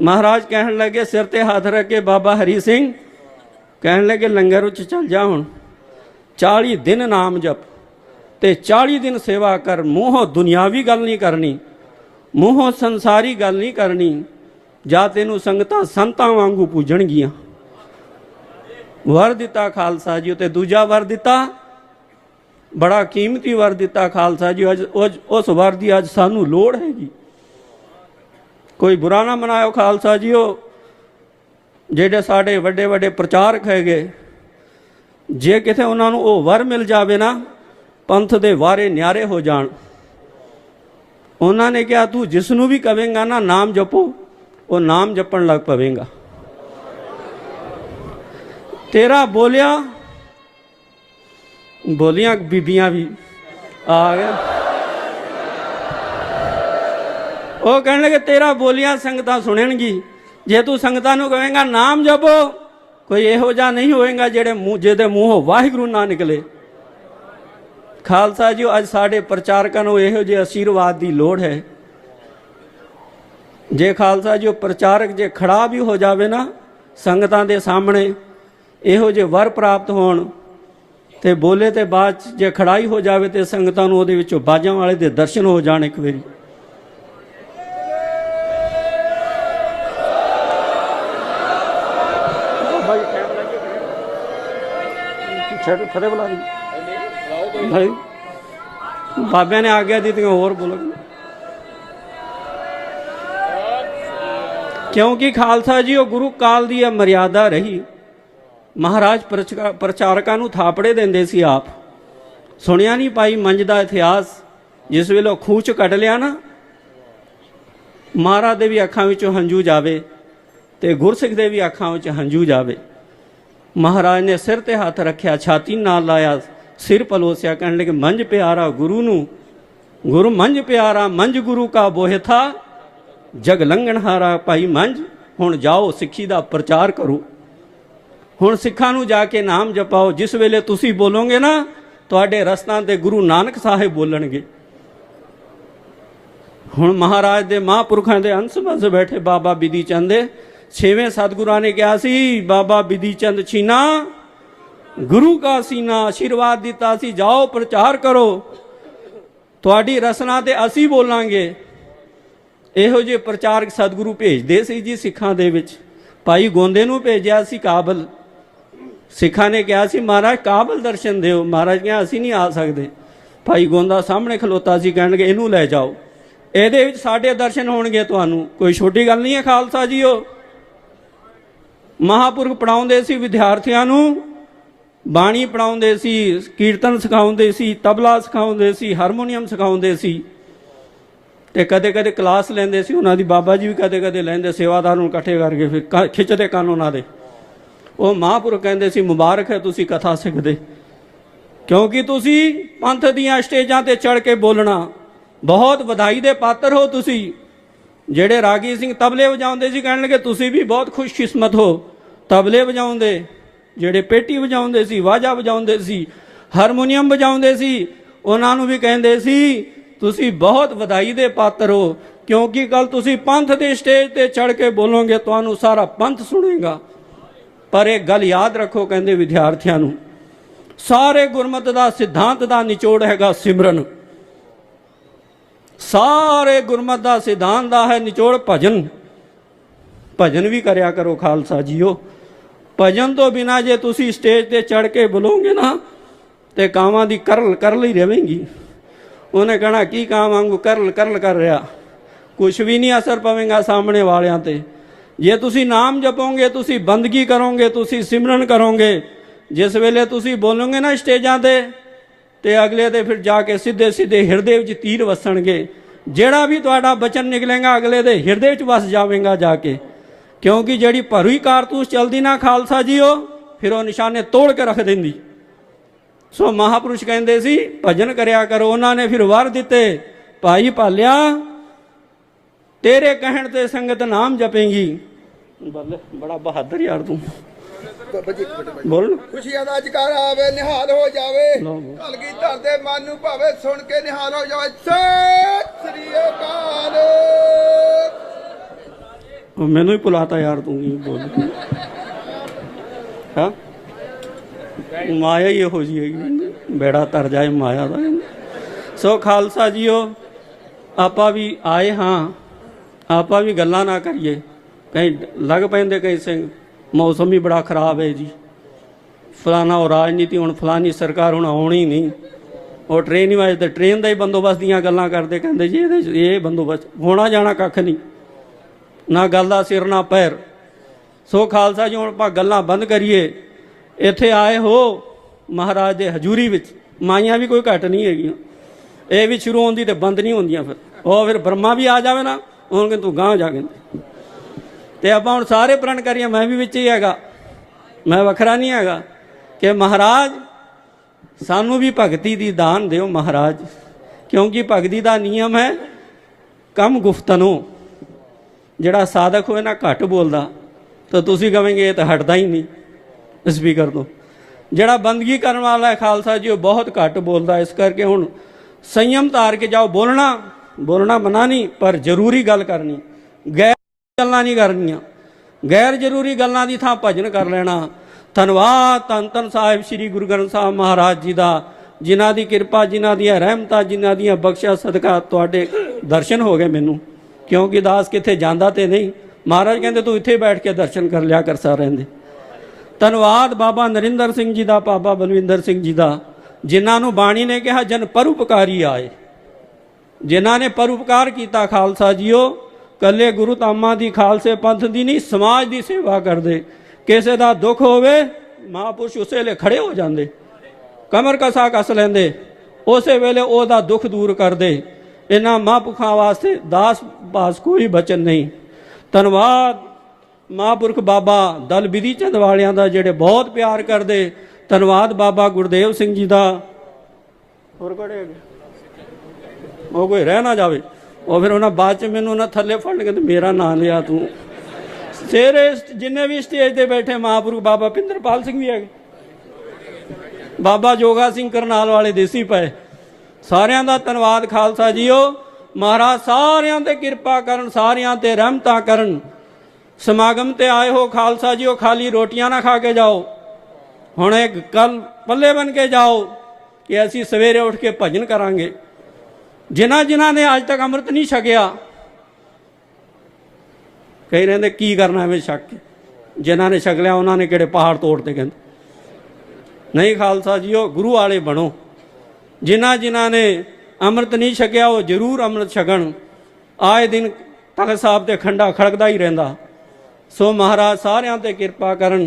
ਮਹਾਰਾਜ ਕਹਿਣ ਲੱਗੇ, ਸਿਰ ਤੇ ਹੱਥ ਰੱਖ ਕੇ ਬਾਬਾ ਹਰੀ ਸਿੰਘ ਕਹਿਣ ਲੱਗੇ, ਲੰਗਰ ਵਿੱਚ ਚੱਲ ਜਾ ਹੁਣ। 40 ਦਿਨ ਨਾਮ ਜਪ ਤੇ 40 ਦਿਨ ਸੇਵਾ ਕਰ। ਮੂੰਹੋਂ ਦੁਨਿਆਵੀ ਗੱਲ ਨਹੀਂ ਕਰਨੀ, ਮੂੰਹੋਂ ਸੰਸਾਰੀ ਗੱਲ ਨਹੀਂ ਕਰਨੀ, ਜਾਂ ਤੈਨੂੰ ਸੰਗਤਾਂ ਸੰਤਾਂ ਵਾਂਗੂ ਪੂਜਣਗੀਆਂ। ਵਰ ਦਿੱਤਾ ਖਾਲਸਾ ਜੀ, ਤੇ ਦੂਜਾ ਵਰ ਦਿੱਤਾ, ਬੜਾ ਕੀਮਤੀ ਵਰ ਦਿੱਤਾ ਖਾਲਸਾ ਜੀ। ਅੱਜ ਉਸ- ਉਸ ਵਰ ਦੀ ਅੱਜ ਸਾਨੂੰ ਲੋੜ ਹੈਗੀ। ਕੋਈ ਬੁਰਾ ਨਾ ਮਨਾਇਓ ਖਾਲਸਾ ਜੀਓ, ਜਿਹੜੇ ਸਾਡੇ ਵੱਡੇ ਵੱਡੇ ਪ੍ਰਚਾਰਕ ਹੈਗੇ, ਜੇ ਕਿਤੇ ਉਹਨਾਂ ਨੂੰ ਉਹ ਵਰ ਮਿਲ ਜਾਵੇ ਨਾ, ਪੰਥ ਦੇ ਵਾਰੇ ਨਿਆਰੇ ਹੋ ਜਾਣ। ਉਹਨਾਂ ਨੇ ਕਿਹਾ, ਤੂੰ ਜਿਸ ਨੂੰ ਵੀ ਕਵੇਂਗਾ ਨਾ, ਨਾਮ ਜਪੋ, ਉਹ ਨਾਮ ਜਪਣ ਲੱਗ ਪਵੇਂਗਾ। ਤੇਰਾ ਬੋਲਿਆ, ਬੋਲੀਆਂ ਬੀਬੀਆਂ ਵੀ ਆ ਗਿਆ ਉਹ ਕਹਿਣ ਲੱਗੇ ਤੇਰਾ ਬੋਲੀਆਂ ਸੰਗਤਾਂ ਸੁਣਨਗੀ। ਜੇ ਤੂੰ ਸੰਗਤਾਂ ਨੂੰ ਕਹੇਂਗਾ ਨਾਮ ਜਪੋ। ਕੋਈ ਇਹੋ ਜਿਹਾ ਨਹੀਂ ਹੋਏਗਾ ਜਿਹੜੇ ਮੂੰਹ ਜਿਹਦੇ ਮੂੰਹੋਂ ਵਾਹਿਗੁਰੂ ਨਾ ਨਿਕਲੇ। ਖਾਲਸਾ ਜੀ, ਅੱਜ ਸਾਡੇ ਪ੍ਰਚਾਰਕਾਂ ਨੂੰ ਇਹੋ ਜਿਹੇ ਅਸ਼ੀਰਵਾਦ ਦੀ ਲੋੜ ਹੈ। ਜੇ ਖਾਲਸਾ ਜੀ, ਉਹ ਪ੍ਰਚਾਰਕ ਜੇ ਖੜਾ ਵੀ ਹੋ ਜਾਵੇ ਨਾ, ਸੰਗਤਾਂ ਦੇ ਸਾਹਮਣੇ ਇਹੋ ਜਿਹੇ ਵਰ ਪ੍ਰਾਪਤ ਹੋਣ ਤੇ ਬੋਲੇ ਤੇ ਬਾਅਦ 'ਚ ਜੇ ਖੜਾਈ ਹੋ ਜਾਵੇ ਤੇ ਸੰਗਤਾਂ ਨੂੰ ਉਹਦੇ ਵਿੱਚੋਂ ਬਾਜਾਂ ਵਾਲੇ ਦੇ ਦਰਸ਼ਨ ਹੋ ਜਾਣ ਇੱਕ ਵਾਰੀ। ਛੱਡ ਫਰੇ ਬੁਲਾ ਲਈ। ਭਾਈ ਬਾਬਿਆਂ ਨੇ ਆਗਿਆ ਦਿੱਤੀਆਂ ਹੋਰ ਬੋਲੋ। ਕਿਉਂਕਿ ਖਾਲਸਾ ਜੀ, ਉਹ ਗੁਰੂ ਕਾਲ ਦੀ ਇਹ ਮਰਿਆਦਾ ਰਹੀ। ਮਹਾਰਾਜ ਪ੍ਰਚਾ- ਪ੍ਰਚਾਰਕਾਂ ਨੂੰ ਥਾਪੜੇ ਦਿੰਦੇ ਸੀ ਆਪ। ਸੁਣਿਆ ਨਹੀਂ ਪਾਈ ਮੰਜ ਦਾ ਇਤਿਹਾਸ। ਜਿਸ ਵੇਲੇ ਉਹ ਖੂਹ ਚ ਕੱਢ ਲਿਆ ਨਾ, ਮਹਾਰਾਜ ਦੇ ਵੀ ਅੱਖਾਂ ਵਿੱਚੋਂ ਹੰਝੂ ਜਾਵੇ ਤੇ ਗੁਰਸਿੱਖ ਦੇ ਵੀ ਅੱਖਾਂ ਵਿੱਚ ਹੰਝੂ ਜਾਵੇ। ਮਹਾਰਾਜ ਨੇ ਸਿਰ ਤੇ ਹੱਥ ਰੱਖਿਆ, ਛਾਤੀ ਨਾਲ ਲਾਇਆ, ਸਿਰ ਪਲੋਸਿਆ, ਕਹਿਣ ਲੱਗੇ, ਮੰਝ ਪਿਆਰਾ ਗੁਰੂ ਨੂੰ, ਗੁਰੂ ਮੰਝ ਪਿਆਰਾ, ਮੰਝ ਗੁਰੂ ਕਾ ਬੋਹਿ ਥਾ, ਜਗ ਲੰਘਣ ਹਾਰਾ ਭਾਈ ਮੰਝ, ਹੁਣ ਜਾਓ ਸਿੱਖੀ ਦਾ ਪ੍ਰਚਾਰ ਕਰੋ। ਹੁਣ ਸਿੱਖਾਂ ਨੂੰ ਜਾ ਕੇ ਨਾਮ ਜਪਾਓ, ਜਿਸ ਵੇਲੇ ਤੁਸੀਂ ਬੋਲੋਗੇ ਨਾ, ਤੁਹਾਡੇ ਰਸਤਾਂ ਤੇ ਗੁਰੂ ਨਾਨਕ ਸਾਹਿਬ ਬੋਲਣਗੇ। ਹੁਣ ਮਹਾਰਾਜ ਦੇ ਮਹਾਂਪੁਰਖਾਂ ਦੇ ਅੰਸ਼ ਬੰਸ ਬੈਠੇ, ਬਾਬਾ ਬਿਧੀ ਚੰਦ ਦੇ ਛੇਵੇਂ ਸਤਿਗੁਰਾਂ ਨੇ ਕਿਹਾ ਸੀ, ਬਾਬਾ ਬਿਧੀ ਚੰਦ ਛੀਨਾ, ਗੁਰੂ ਕਾ ਸੀਨਾ ਆਸ਼ੀਰਵਾਦ ਦਿੱਤਾ ਸੀ, ਜਾਓ ਪ੍ਰਚਾਰ ਕਰੋ। ਤੁਹਾਡੀ ਰਸਨਾ ਤੇ ਅਸੀਂ ਬੋਲਾਂਗੇ। ਇਹੋ ਜਿਹੇ ਪ੍ਰਚਾਰਕ ਸਤਿਗੁਰੂ ਭੇਜਦੇ ਸੀ ਜੀ ਸਿੱਖਾਂ ਦੇ ਵਿੱਚ। ਭਾਈ ਗੋਂਦੇ ਨੂੰ ਭੇਜਿਆ ਸੀ ਕਾਬਲ। ਸਿੱਖਾਂ ਨੇ ਕਿਹਾ ਸੀ, ਮਹਾਰਾਜ, ਕਾਬਲ ਦਰਸ਼ਨ ਦਿਓ। ਮਹਾਰਾਜ ਕਹਿੰਦੇ ਅਸੀਂ ਨਹੀਂ ਆ ਸਕਦੇ। ਭਾਈ ਗੋਂਦਾ ਸਾਹਮਣੇ ਖਲੋਤਾ ਸੀ, ਕਹਿਣਗੇ, ਇਹਨੂੰ ਲੈ ਜਾਓ। ਇਹਦੇ ਵਿੱਚ ਸਾਡੇ ਦਰਸ਼ਨ ਹੋਣਗੇ ਤੁਹਾਨੂੰ। ਕੋਈ ਛੋਟੀ ਗੱਲ ਨਹੀਂ ਹੈ, ਖਾਲਸਾ ਜੀਓ। ਮਹਾਪੁਰਖ ਪੜਾਉਂਦੇ ਸੀ ਵਿਦਿਆਰਥੀਆਂ ਨੂੰ, ਬਾਣੀ ਪੜਾਉਂਦੇ ਸੀ, ਕੀਰਤਨ ਸਿਖਾਉਂਦੇ ਸੀ, ਤਬਲਾ ਸਿਖਾਉਂਦੇ ਸੀ, ਹਾਰਮੋਨੀਅਮ ਸਿਖਾਉਂਦੇ ਸੀ। ਤੇ ਕਦੇ ਕਦੇ ਕਲਾਸ ਲੈਂਦੇ ਸੀ, ਉਹਨਾਂ ਦੀ ਬਾਬਾ ਜੀ ਵੀ ਕਦੇ ਕਦੇ ਲੈਂਦੇ, ਸੇਵਾਦਾਰ ਨੂੰ ਇਕੱਠੇ ਕਰਕੇ ਫਿਰ ਕ- ਖਿੱਚਦੇ ਕੰਨ ਉਹਨਾਂ ਦੇ। ਉਹ ਮਹਾਂਪੁਰਖ ਕਹਿੰਦੇ ਸੀ, ਮੁਬਾਰਕ ਹੈ ਤੁਸੀਂ ਕਥਾ ਸਿੱਖਦੇ। ਕਿਉਂਕਿ ਤੁਸੀਂ ਪੰਥ ਦੀਆਂ ਸਟੇਜਾਂ ਤੇ ਚੜ ਕੇ ਬੋਲਣਾ। ਬਹੁਤ ਵਧਾਈ ਦੇ ਪਾਤਰ ਹੋ ਤੁਸੀਂ। ਜਿਹੜੇ ਰਾਗੀ ਸਿੰਘ ਤਬਲੇ ਵਜਾਉਂਦੇ ਸੀ, ਕਹਿਣ ਲੱਗੇ, ਤੁਸੀਂ ਵੀ ਬਹੁਤ ਖੁਸ਼ਕਿਸਮਤ ਹੋ। ਤਬਲੇ ਵਜਾਉਂਦੇ, ਜਿਹੜੇ ਪੇਟੀ ਵਜਾਉਂਦੇ ਸੀ, ਵਾਜਾ ਵਜਾਉਂਦੇ ਸੀ, ਹਾਰਮੋਨੀਅਮ ਵਜਾਉਂਦੇ ਸੀ, ਉਹਨਾਂ ਨੂੰ ਵੀ ਕਹਿੰਦੇ ਸੀ, ਤੁਸੀਂ ਬਹੁਤ ਵਧਾਈ ਦੇ ਪਾਤਰ ਹੋ, ਕਿਉਂਕਿ ਕੱਲ ਤੁਸੀਂ ਪੰਥ ਦੇ ਸਟੇਜ ਤੇ ਚੜ ਕੇ ਬੋਲੋਗੇ, ਤੁਹਾਨੂੰ ਸਾਰਾ ਪੰਥ ਸੁਣੇਗਾ। ਪਰ ਇਹ ਗੱਲ ਯਾਦ ਰੱਖੋ, ਕਹਿੰਦੇ ਵਿਦਿਆਰਥੀਆਂ ਨੂੰ, ਸਾਰੇ ਗੁਰਮਤ ਦਾ ਸਿਧਾਂਤ ਦਾ ਨਿਚੋੜ ਹੈਗਾ ਸਿਮਰਨ। ਸਾਰੇ ਗੁਰਮਤ ਦਾ ਸਿਧਾਂਤ ਦਾ ਹੈ ਨਿਚੋੜ ਭਜਨ। ਭਜਨ ਵੀ ਕਰਿਆ ਕਰੋ, ਖਾਲਸਾ ਜੀਓ। ਭਜਨ ਤੋਂ ਬਿਨਾ ਜੇ ਤੁਸੀਂ ਸਟੇਜ ਤੇ ਚੜ ਕੇ ਬੋਲੋਗੇ ਨਾ, ਤੇ ਕਾਵਾਂ ਦੀ ਕਰਲ ਕਰਲ ਹੀ ਰਹੇਗੀ ਉਹਨੇ ਕਹਣਾ, ਕੀ ਕਾਮ ਵਾਂਗੂ ਕਰਲ ਕਰਲ ਕਰ ਰਿਹਾ? ਕੁਝ ਵੀ ਨਹੀਂ ਅਸਰ ਪਵੇਗਾ ਸਾਹਮਣੇ ਵਾਲਿਆਂ ਤੇ। ਜੇ ਤੁਸੀਂ ਨਾਮ ਜਪੋਗੇ, ਤੁਸੀਂ ਬੰਦਗੀ ਕਰੋਗੇ, ਤੁਸੀਂ ਸਿਮਰਨ ਕਰੋਗੇ, ਜਿਸ ਵੇਲੇ ਤੁਸੀਂ ਬੋਲੋਗੇ ਨਾ ਸਟੇਜਾਂ ਤੇ ਤੇ ਅਗਲੇ ਦੇ ਫਿਰ ਜਾ ਕੇ ਸਿੱਧੇ ਸਿੱਧੇ ਹਿਰਦੇ ਵਿੱਚ ਤੀਰ ਵਸਣਗੇ। ਜਿਹੜਾ ਵੀ ਤੁਹਾਡਾ ਬਚਨ ਨਿਕਲੇਗਾ, ਅਗਲੇ ਦੇ ਹਿਰਦੇ ਵਿੱਚ ਵਸ ਜਾਵੇਗਾ ਜਾ ਕੇ। ਕਿਉਂਕਿ ਜਿਹੜੀ ਭਰੂਈ ਕਾਰਤੂਸ ਚਲਦੀ ਨਾ ਖਾਲਸਾ ਜੀਓ ਫਿਰ ਉਹ ਨਿਸ਼ਾਨੇ ਤੋੜ ਕੇ ਰੱਖ ਦਿੰਦੀ। ਸੋ ਮਹਾਪੁਰਸ਼ ਕਹਿੰਦੇ ਸੀ ਭਜਨ ਕਰਿਆ ਕਰੋ ਉਹਨਾਂ ਨੇ ਫਿਰ ਵਰ ਦਿੱਤੇ ਭਾਈ ਭਾਲਿਆ ਤੇਰੇ ਕਹਿਣ ਤੇ ਸੰਗਤ ਨਾਮ ਜਪੇਗੀ। ਬੱਲੇ ਬੜਾ ਬਹਾਦਰ ਯਾਰ ਤੂੰ। ਬੋਲ। ਖੁਸ਼ੀਆਂ ਦਾ ਅਜਕਾਰ ਆਵੇ ਨਿਹਾਲ ਹੋ ਜਾਵੇ। ਬੋਲ। ਕਲਗੀ ਧਰ ਦੇ ਮਨ ਨੂੰ ਭਾਵੇ ਸੁਣ ਕੇ ਨਿਹਾਲ ਹੋ ਜਾਵੇ। ਸਤਿ ਸ੍ਰੀ ਅਕਾਲ। ਮੈਨੂੰ ਹੀ ਭੁਲਾਤਾ ਯਾਰ ਤੂੰ ਕੀ ਬੋਲ। ਹਾਂ? ਮਾਇਆ ਹੀ ਇਹੋ ਜੀ ਹੈਗੀ। ਬੇੜਾ ਤਰ ਜਾਏ ਮਾਇਆ ਦਾ। ਸੋ ਖਾਲਸਾ ਜੀਓ, ਆਪਾਂ ਵੀ ਆਏ ਹਾਂ। ਆਪਾਂ ਵੀ ਗੱਲਾਂ ਨਾ ਕਰੀਏ। ਕਈ ਲੱਗ ਪੈਂਦੇ ਕਈ ਸਿੰਘ ਮੌਸਮ ਵੀ ਬੜਾ ਖਰਾਬ ਹੈ ਜੀ। ਫਲਾਣਾ ਉਹ ਰਾਜਨੀਤੀ ਹੁਣ ਫਲਾਨੀ ਸਰਕਾਰ ਹੁਣ ਆਉਣੀ ਨਹੀਂ। ਉਹ ਟ੍ਰੇਨ ਹੀ ਵਾਜਦੇ ਟ੍ਰੇਨ ਦਾ ਹੀ ਬੰਦੋਬਸਤ ਦੀਆਂ ਗੱਲਾਂ ਕਰਦੇ, ਕਹਿੰਦੇ ਜੀ ਇਹਦੇ 'ਚ ਇਹ ਬੰਦੋਬਸਤ, ਹੋਣਾ ਜਾਣਾ ਕੱਖ ਨਹੀਂ। ਨਾ ਗੱਲ ਦਾ ਸਿਰ, ਨਾ ਪੈਰ। ਸੋ ਖਾਲਸਾ ਜੀ, ਹੁਣ ਆਪਾਂ ਗੱਲਾਂ ਬੰਦ ਕਰੀਏ। ਇੱਥੇ ਆਏ ਹੋ ਮਹਾਰਾਜ ਦੇ ਹਜ਼ੂਰੀ ਵਿੱਚ। ਮਾਈਆਂ ਵੀ ਕੋਈ ਘੱਟ ਨਹੀਂ ਹੈਗੀਆਂ। ਇਹ ਵੀ ਸ਼ੁਰੂ ਹੁੰਦੀ ਤੇ ਬੰਦ ਨਹੀਂ ਹੁੰਦੀਆਂ ਫਿਰ। ਉਹ ਫਿਰ ਬ੍ਰਹਮਾ ਵੀ ਆ ਜਾਵੇ ਨਾ ਉਹਨਾਂ ਕਿ ਤੂੰ ਗਾਂਹ ਜਾ ਕੇ ਤੇ ਆਪਾਂ ਹੁਣ ਸਾਰੇ ਪ੍ਰਣ ਕਰੀਏ, ਮੈਂ ਵੀ ਵਿੱਚ ਹੀ ਹੈਗਾ। ਮੈਂ ਵੱਖਰਾ ਨਹੀਂ ਹੈਗਾ ਕਿ ਮਹਾਰਾਜ, ਸਾਨੂੰ ਵੀ ਭਗਤੀ ਦੀ ਦਾਨ ਦਿਓ ਮਹਾਰਾਜ। ਕਿਉਂਕਿ ਭਗਤੀ ਦਾ ਨਿਯਮ ਹੈ, ਕਮ ਗੁਫਤਨੋ ਜਿਹੜਾ ਸਾਧਕ ਹੋਏ ਨਾ ਘੱਟ ਬੋਲਦਾ, ਤਾਂ ਤੁਸੀਂ ਕਹੋਗੇ ਇਹ ਤਾਂ ਹਟਦਾ ਹੀ ਨਹੀਂ। ਸਪੀਕਰ ਤੋਂ। ਜਿਹੜਾ ਬੰਦਗੀ ਕਰਨ ਵਾਲਾ ਹੈ ਖਾਲਸਾ ਜੀ, ਉਹ ਬਹੁਤ ਘੱਟ ਬੋਲਦਾ। ਇਸ ਕਰਕੇ ਹੁਣ ਸੰਯਮ ਧਾਰ ਕੇ ਜਾਓ, ਬੋਲਣਾ ਬੋਲਣਾ ਮਨਾ ਨਹੀਂ, ਪਰ ਜ਼ਰੂਰੀ ਗੱਲ ਕਰਨੀ। ਗੈਰ ਗੱਲਾਂ ਨਹੀਂ ਕਰਨੀਆਂ। ਗੈਰ ਜ਼ਰੂਰੀ ਗੱਲਾਂ ਦੀ ਥਾਂ ਭਜਨ ਕਰ ਲੈਣਾ। ਧੰਨਵਾਦ ਧੰਨ ਧੰਨ ਸਾਹਿਬ ਸ੍ਰੀ ਗੁਰੂ ਗ੍ਰੰਥ ਸਾਹਿਬ ਮਹਾਰਾਜ ਜੀ ਦਾ, ਜਿਨ੍ਹਾਂ ਦੀ ਕਿਰਪਾ, ਜਿਨ੍ਹਾਂ ਦੀਆਂ ਰਹਿਮਤਾਂ, ਜਿਨ੍ਹਾਂ ਦੀਆਂ ਬਖਸ਼ਿਆ ਸਦਕਾ ਤੁਹਾਡੇ ਦਰਸ਼ਨ ਹੋ ਗਏ ਮੈਨੂੰ। ਕਿਉਂਕਿ ਦਾਸ ਕਿੱਥੇ ਜਾਂਦਾ ਤੇ ਨਹੀਂ? ਮਹਾਰਾਜ ਕਹਿੰਦੇ, ਤੂੰ ਇੱਥੇ ਬੈਠ ਕੇ ਦਰਸ਼ਨ ਕਰ ਲਿਆ ਕਰ ਸਾ ਰਹਿੰਦੇ ਧੰਨਵਾਦ ਬਾਬਾ ਨਰਿੰਦਰ ਸਿੰਘ ਜੀ ਦਾ, ਬਾਬਾ ਬਲਵਿੰਦਰ ਸਿੰਘ ਜੀ ਦਾ, ਜਿਨ੍ਹਾਂ ਨੂੰ ਬਾਣੀ ਨੇ ਕਿਹਾ, ਜਨ ਪਰਉਪਕਾਰੀ ਆਏ। ਜਿਨ੍ਹਾਂ ਨੇ ਪਰਉਪਕਾਰ ਕੀਤਾ, ਖਾਲਸਾ ਜੀਓ, ਕੱਲੇ ਗੁਰੂ ਧਾਮਾਂ ਦੀ ਖਾਲਸੇ ਪੰਥ ਦੀ ਨਹੀਂ, ਸਮਾਜ ਦੀ ਸੇਵਾ ਕਰਦੇ। ਕਿਸੇ ਦਾ ਦੁੱਖ ਹੋਵੇ, ਮਹਾਂਪੁਰਸ਼ ਉਸੇ ਵੇਲੇ ਖੜੇ ਹੋ ਜਾਂਦੇ। ਕਮਰ ਕਸਾ ਕਸ ਲੈਂਦੇ। ਉਸੇ ਵੇਲੇ ਉਹਦਾ ਦੁੱਖ ਦੂਰ ਕਰਦੇ। ਇਹਨਾਂ ਮਹਾਂਪੁਰਖਾਂ ਵਾਸਤੇ ਦਾਸ ਬਾਸ ਕੋਈ ਬਚਨ ਨਹੀਂ। ਧੰਨਵਾਦ ਮਹਾਂਪੁਰਖ ਬਾਬਾ ਦਲ ਵਿਧੀ ਚੰਦ ਵਾਲਿਆਂ ਦਾ ਜਿਹੜੇ ਬਹੁਤ ਪਿਆਰ ਕਰਦੇ। ਧੰਨਵਾਦ ਬਾਬਾ ਗੁਰਦੇਵ ਸਿੰਘ ਜੀ ਦਾ। ਹੋਰ ਕੋੜੇ ਉਹ ਕੋਈ ਰਹਿ ਨਾ ਜਾਵੇ। ਉਹ ਫਿਰ ਉਹਨਾਂ ਬਾਅਦ ਚ ਮੈਨੂੰ ਉਹਨਾਂ ਥੱਲੇ ਫੜਨ ਕੇ ਤੇ ਮੇਰਾ ਨਾਂ ਲਿਆ ਤੂੰ। ਤੇਰੇ ਜਿੰਨੇ ਵੀ ਸਟੇਜ ਤੇ ਬੈਠੇ ਮਹਾਂਪੁਰਖ ਬਾਬਾ ਪਿੰਦਰਪਾਲ ਸਿੰਘ ਵੀ ਹੈਗੇ। ਬਾਬਾ ਜੋਗਾ ਸਿੰਘ ਕਰਨਾਲ ਵਾਲੇ ਦੇਸੀ ਪਏ। ਸਾਰਿਆਂ ਦਾ ਧੰਨਵਾਦ ਖਾਲਸਾ ਜੀਓ। ਮਹਾਰਾਜ ਸਾਰਿਆਂ ਤੇ ਕਿਰਪਾ ਕਰਨ, ਸਾਰਿਆਂ ਤੇ ਰਹਿਮਤਾਂ ਕਰਨ। ਸਮਾਗਮ ਤੇ ਆਏ ਹੋ ਖਾਲਸਾ ਜੀਓ, ਖਾਲੀ ਰੋਟੀਆਂ ਨਾ ਖਾ ਕੇ ਜਾਓ। ਹੁਣ ਇੱਕ ਕੱਲ ਪੱਲੇ ਬਣ ਕੇ ਜਾਓ ਕਿ ਅਸੀਂ ਸਵੇਰੇ ਉੱਠ ਕੇ ਭਜਨ ਕਰਾਂਗੇ। ਜਿਨ੍ਹਾਂ ਜਿਨ੍ਹਾਂ ਨੇ ਅੱਜ ਤੱਕ ਅੰਮ੍ਰਿਤ ਨਹੀਂ ਛਕਿਆ, ਕਈ ਰਹਿੰਦੇ, ਕੀ ਕਰਨਾ ਐਵੇਂ ਛਕ ਕੇ? ਜਿਨ੍ਹਾਂ ਨੇ ਛਕ ਲਿਆ, ਉਹਨਾਂ ਨੇ ਕਿਹੜੇ ਪਹਾੜ ਤੋੜਤੇ ਕਹਿੰਦੇ? ਨਹੀਂ ਖਾਲਸਾ ਜੀਓ, ਗੁਰੂ ਵਾਲੇ ਬਣੋ। ਜਿਨ੍ਹਾਂ ਜਿਨ੍ਹਾਂ ਨੇ ਅੰਮ੍ਰਿਤ ਨਹੀਂ ਛਕਿਆ, ਉਹ ਜ਼ਰੂਰ ਅੰਮ੍ਰਿਤ ਛਕਣ। ਆਏ ਦਿਨ ਤਖਤ ਸਾਹਿਬ ਤੇ ਖੰਡਾ ਖੜਕਦਾ ਹੀ ਰਹਿੰਦਾ। ਸੋ ਮਹਾਰਾਜ ਸਾਰਿਆਂ ਤੇ ਕਿਰਪਾ ਕਰਨ।